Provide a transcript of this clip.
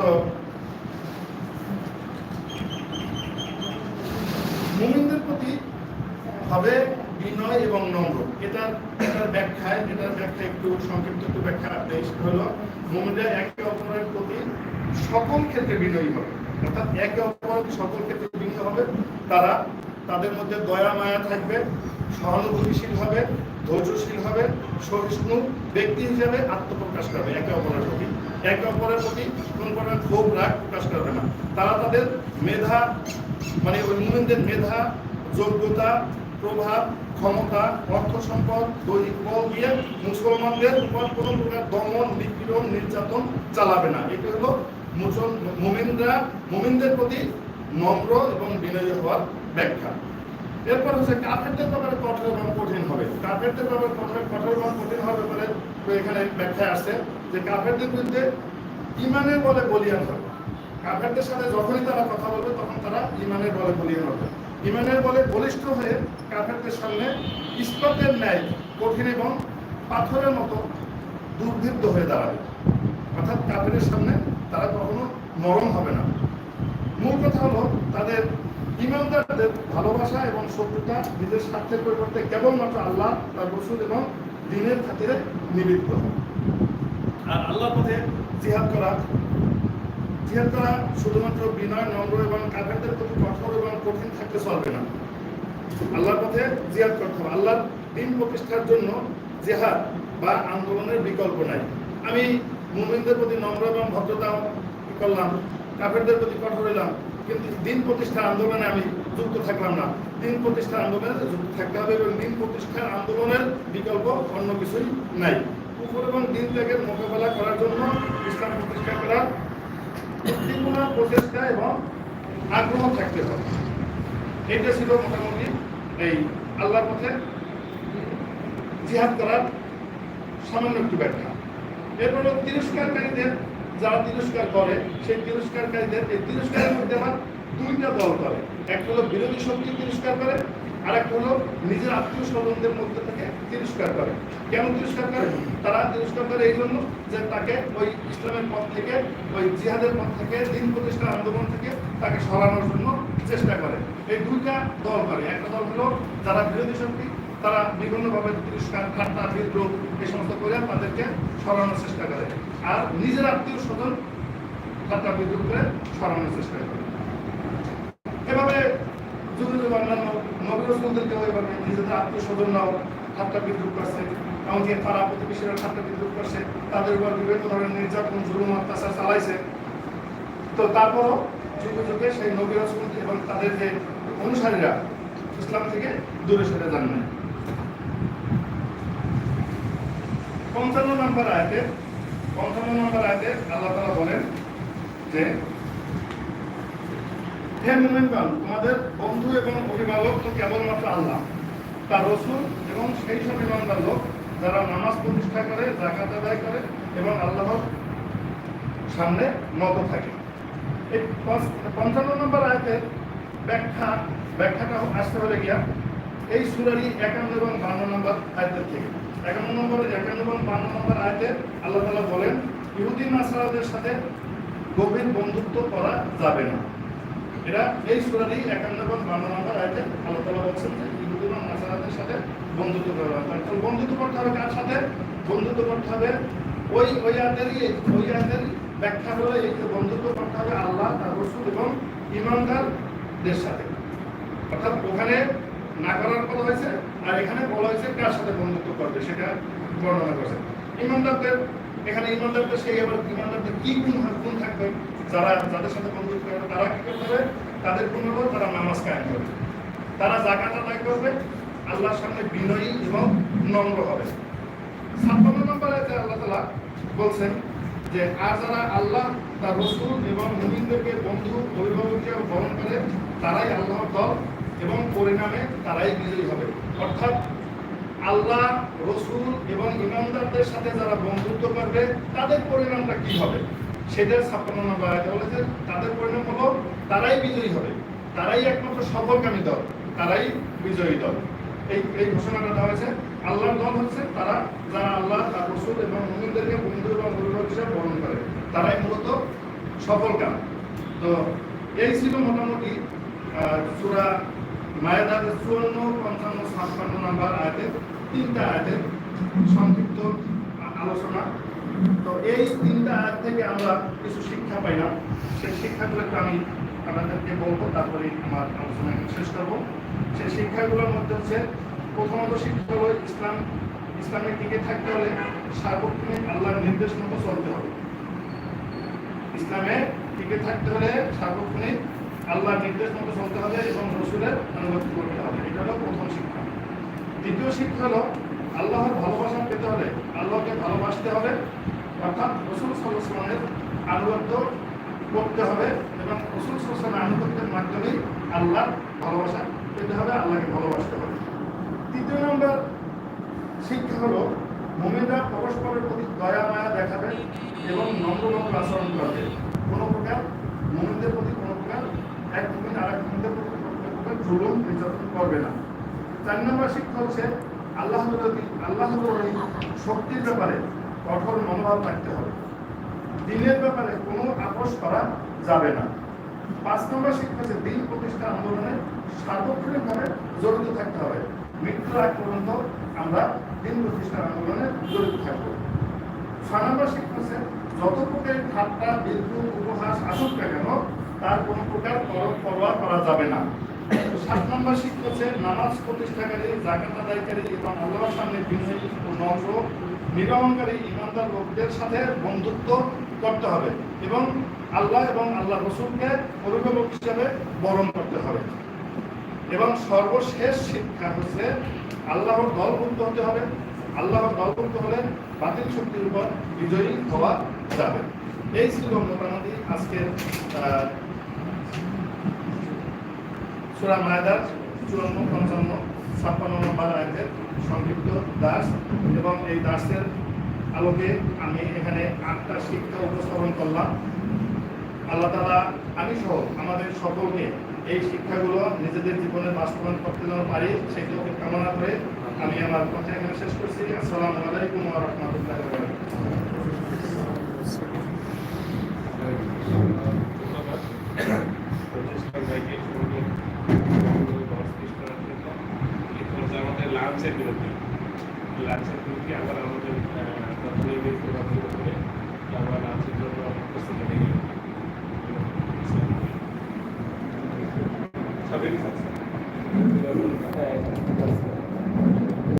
তো মুমিনদের প্রতি হবে বিনয় এবং নম্র। এটার এটার ব্যাখ্যায় এটার ব্যাখ্যা একটু সংক্ষিপ্ত একটু ব্যাখ্যা দেশ হলো, মুমিনরা একে অপরের প্রতি সকল ক্ষেত্রে বিনয়ী হবে। অর্থাৎ একে অপরের সকল ক্ষেত্রে বিনয়ী হবে। তারা তাদের মধ্যে দয়া, মায়া থাকবে, সহানুভূতিশীল হবে, ধৈর্যশীল হবে, সহিষ্ণু ব্যক্তি হিসেবে আত্মপ্রকাশ করবে একে অপরের একে অপরের প্রতি কোন কোনো ক্ষোভ, রাগ প্রকাশ করবে না। তারা তাদের মেধা মানে ওই মুমিনদের মেধা, যোগ্যতা, প্রভাব, ক্ষমতা, অর্থ সম্পদ, দৈহিক বল দিয়ে মুসলমানদের উপর কোনো প্রকার দমন, নিপীড়ন, নির্যাতন চালাবে না। এটা হলো মুমিনরা মুমিনদের প্রতি নম্র এবং বিনয়ী হওয়ার ব্যাখ্যা। এরপর হচ্ছে কাফেরদের ব্যাপারে কঠোর এবং কঠিন হবে। কাফেরদের ব্যাপারে কঠোর এবং কঠিন হবে বলে তো এখানে ব্যাখ্যা আসছে যে কাফেরদের বিরুদ্ধে ইমানের বলে বলিয়ান হবে। কাফেরদের সাথে যখনই তারা কথা বলবে, তখন তারা ইমানের বলে বলিয়ান হবে। ইমানের বলে বলিষ্ঠ হয়ে কাফেরদের সামনে ইস্পাতের ন্যায়, কঠিন এবং পাথরের মতো দুর্বৃত্ত হয়ে দাঁড়াবে। অর্থাৎ কাফেরের সামনে তারা কখনো নরম হবে না। মূল কথা হলো, তাদের ইমানদারদের ভালোবাসা এবং শত্রুতা নিজের স্বার্থের পরিবর্তে কেবলমাত্র আল্লাহ, তার রসুল এবং দিনের খাতিরে নিবৃত্ত আর আল্লাহ পথে জিহাদ করা জিহাদ করা শুধুমাত্র বিনয়, নম্র এবং কাফেরদের প্রতি কঠোর এবং কঠিন থাকতে চলবে না। আল্লাহর পথে জিহাদ করতে হবে। আল্লাহর দিন প্রতিষ্ঠার জন্য জেহাদ বা আন্দোলনের বিকল্প নাই। আমি মুমিনদের প্রতি নম্র এবং ভদ্রতা করলাম, কাফেরদের প্রতি কঠোর হইলাম, কিন্তু দিন প্রতিষ্ঠার আন্দোলনে আমি যুক্ত থাকলাম না। দিন প্রতিষ্ঠার আন্দোলনে যুক্ত থাকতে হবে এবং দিন প্রতিষ্ঠার আন্দোলনের বিকল্প অন্য কিছুই নাই। কুকুর এবং দিন ত্যাগের মোকাবেলা করার জন্য ইসলাম প্রতিষ্ঠা করার তীক্ষ্ণ প্রচেষ্টা এবং আগ্রহ থাকতে হবে। এটা ছিল মোটামুটি এই আল্লাহর পথে জিহাদ করার সামান্য একটু ব্যাখ্যা। এরপর তিরস্কারকারীদের যারা তিরস্কার করে, সেই তিরস্কারকারীদের এই তিরস্কারের মধ্যে আমার দুইটা দল করে। একটা হলো বিরোধী শক্তি তিরস্কার করে আর একটা হলো নিজের আত্মীয় স্বজনদের মধ্যে থেকে তিরস্কার করে। কেন তিরস্কার করে? তারা তিরস্কার করে এই জন্য যে তাকে ওই ইসলামের পথ থেকে, ওই জিহাদের পথ থেকে, দিন প্রতিষ্ঠার আন্দোলন থেকে তাকে সরানোর জন্য চেষ্টা করে। এই দুইটা দল করে। একটা দল হলো যারা বিরোধী শক্তি, তারা বিভিন্নভাবে তিরস্কার, ঠাট্টা, বিদ্রোহ এই সমস্ত করে তাদেরকে সরানোর চেষ্টা করে। আর নিজের আত্মীয় স্বজন ঠাট্টা, বিদ্রোহ করে সরানোর চেষ্টা করে। এভাবে ওইভাবে নিজেদের বিদ্রোহ করছে, এমনকি পাড়া প্রতিবেশীরা করছে, তাদের উপর বিভিন্ন ধরনের নির্যাতন, জুলুম, অত্যাচার চালাইছে। তো তারপরও যুগে যুগে সেই এবং তাদের যে অনুসারীরা ইসলাম থেকে দূরে সরে যান নাই। পঞ্চান্ন নম্বর আয়াতে, পঞ্চান্ন নম্বর আয়াতে আল্লাহ তালা বলেন যে তোমাদের বন্ধু এবং অভিভাবক তো কেবলমাত্র আল্লাহ, তার রসুল এবং সেই সব ইমানদার লোক যারা নামাজ প্রতিষ্ঠা করে জাকাত আদায় করে এবং আল্লাহর সামনে নত থাকে। এই পঞ্চান্ন নম্বর আয়াতের ব্যাখ্যা, ব্যাখ্যাটা আসতে হলে গিয়া এই সুরারি একান্ন এবং বান্ন নম্বর আয়তের থেকে। একান্ন নম্বর, একান্ন এবং বান্ন নম্বর আয়তে আল্লাহ তালা বলেন, ইহুদি, নাসারাদের সাথে গভীর বন্ধুত্ব করা যাবে না। এরা এই সুরারি একান্ন এবং বান্ন নম্বর আয়াতে আল্লাহ তালা বলছেন যে ইহুদি এবং নাসারাদের সাথে বন্ধুত্ব করা যাবে তো বন্ধুত্ব করতে হবে কার সাথে? বন্ধুত্ব করতে হবে ওই ওই আয়াতেরই, ওই আয়াতের ব্যাখ্যা হলো এই যে বন্ধুত্ব করতে হবে আল্লাহ, তার রসুল এবং ইমানদারদের সাথে। অর্থাৎ ওখানে না করার কথা হয়েছে, আর এখানে বলা হয়েছে কার সাথে বন্ধুত্ব করবে, সেটা বর্ণনা করছে। ইমানদারদের এখানে ইমানদারদের সেই আবার ইমানদারদের কি গুণ গুণ থাকবে, যারা যাদের সাথে বন্ধুত্ব করবে তারা কি করতে হবে তাদের গুণ হলো তারা নামাজ কায়েম করবে। তারা জাকাত আদায় করবে, আল্লাহর সামনে বিনয়ী এবং নম্র হবে। ছাপ্পান্ন নম্বর আল্লাহ তালা বলছেন যে, আর যারা আল্লাহ, তার রসুল এবং মুমিনদেরকে বন্ধু অভিভাবক হিসেবে গ্রহণ করে, তারাই আল্লাহর দল এবং পরিণামে তারাই বিজয়ী হবে। অর্থাৎ আল্লাহ, রসুল এবং ইমানদারদের সাথে যারা বন্ধুত্ব করবে, তাদের পরিণামটা কি হবে? সেটা ছাপ্পান্ন নম্বর আয়াতে বলেছে তাদের পরিণাম হলো তারাই বিজয়ী হবে। তারাই একমাত্র সফলকামী দল, তারাই বিজয়ী দল। এই এই ঘোষণাটা দেওয়া হয়েছে, আল্লাহর দল হচ্ছে তারা যারা আল্লাহ, তার রসুল এবং মুমিনদেরকে বন্ধু এবং অভিভাবক হিসেবে বরণ করে। তারাই মূলত সফলকাম। তো এই ছিল মোটামুটি সুরা মায়েদার চুয়ান্ন, পঞ্চান্ন, ছাপ্পান্ন নাম্বার আয়াতের তিনটা আয়াতের সংক্ষিপ্ত আলোচনা। তো এই তিনটা আয়াত থেকে আমরা কিছু শিক্ষা পাইলাম সেই শিক্ষাগুলোকে আমি আপনাদেরকে বলব, তারপরে আমার আলোচনা শেষ করব। সেই শিক্ষাগুলোর মধ্যে হচ্ছে, প্রথমত শিক্ষা হলো ইসলাম, ইসলামের দিকে থাকতে হলে সার্বক্ষণিক আল্লাহর নির্দেশ মতো চলতে হবে। ইসলামে টিকে থাকতে হলে সার্বক্ষণিক আল্লাহর নির্দেশ মতো চলতে হবে এবং রসুলের অনুগত করতে হবে। এটা হলো প্রথম শিক্ষা। দ্বিতীয় শিক্ষা হলো আল্লাহর ভালোবাসা পেতে হলে আল্লাহকে ভালোবাসতে হবে। অর্থাৎ রসুল সাল্লামের আনুগত্য করতে হবে এবং রসুল সাল্লামের আনুগত্যের মাধ্যমেই আল্লাহর ভালোবাসা পেতে হবে, আল্লাহকে ভালোবাসতে হবে। তৃতীয় নম্বর শিক্ষা হলো মোমেনরা পরস্পরের প্রতি দয়া, মায়া দেখাবে এবং নম্রনম্র আচরণ করবে। কোনো প্রকার মোমেনদের প্রতি, কোনো প্রকার এক মোমেন আর এক মোমেনদের প্রতি, কোনো প্রকার জুলুম নির্যাতন করবে না। চার নম্বর শিক্ষা হচ্ছে আল্লাহ আল্লাহ শক্তির ব্যাপারে কঠোর মনোভাব রাখতে হবে। দিনের ব্যাপারে কোনো আপোষ করা যাবে না। পাঁচ নম্বর শিক্ষা হচ্ছে দিন প্রতিষ্ঠা আন্দোলনে সার্বক্ষণিকভাবে জড়িত থাকতে হবে। মৃত্যুর আগ পর্যন্ত আমরা দিন প্রতিষ্ঠার আন্দোলনে জড়িত থাকব। ছয় নম্বর শিক্ষা হচ্ছে যত প্রকার ঠাট্টা, বিদ্রুপ, উপহাস আসুক না কেন, তার কোনো প্রকার পর- পরোয়া করা যাবে না। সাত নম্বর হচ্ছে, নামাজ প্রতিষ্ঠাকারী জাকাত আদায়কারী এবং আল্লাহর সামনে বিনয়ী ও নম্র, নিরহংকারী ইমানদার লোকদের সাথে বন্ধুত্ব করতে হবে এবং আল্লাহ এবং আল্লাহ রসুলকে অভিভাবক হিসাবে বরণ করতে হবে। এবং সর্বশেষ শিক্ষা হচ্ছে, আল্লাহর দলভুক্ত হতে হবে। আল্লাহর দলভুক্ত হলে বাতিল শক্তির উপর বিজয়ী হওয়া যাবে। এই ছিল মোটামুটি আজকের সূরা মায়দার চুয়ান্ন, পঞ্চান্ন, ছাপ্পান্ন নম্বর আয়াতের সংক্ষিপ্ত দাস এবং এই দাসের আলোকে আমি এখানে আটটা শিক্ষা উপস্থাপন করলাম। আল্লাহ তালা আমি সহ আমাদের সকলকে এই শিক্ষাগুলো নিজেদের জীবনে বাস্তবায়ন করতে যেন পারি সেগুলোকে কামনা করে আমি আমার কথা এখানে শেষ করছি। আসসালামু আলাইকুম রাহমাতুল্লাহি ওয়া বারাকাতুহু প্রতিষ্ঠান ভাইকে সুন্দর দশ করার জন্য এটা হচ্ছে আমাদের লাঞ্চের বিরতি লাঞ্চের বিরতি আবার আমাদের প্রথমে করে আমরা লাঞ্চের জন্য প্রস্তুতি নিয়ে গেলাম সবই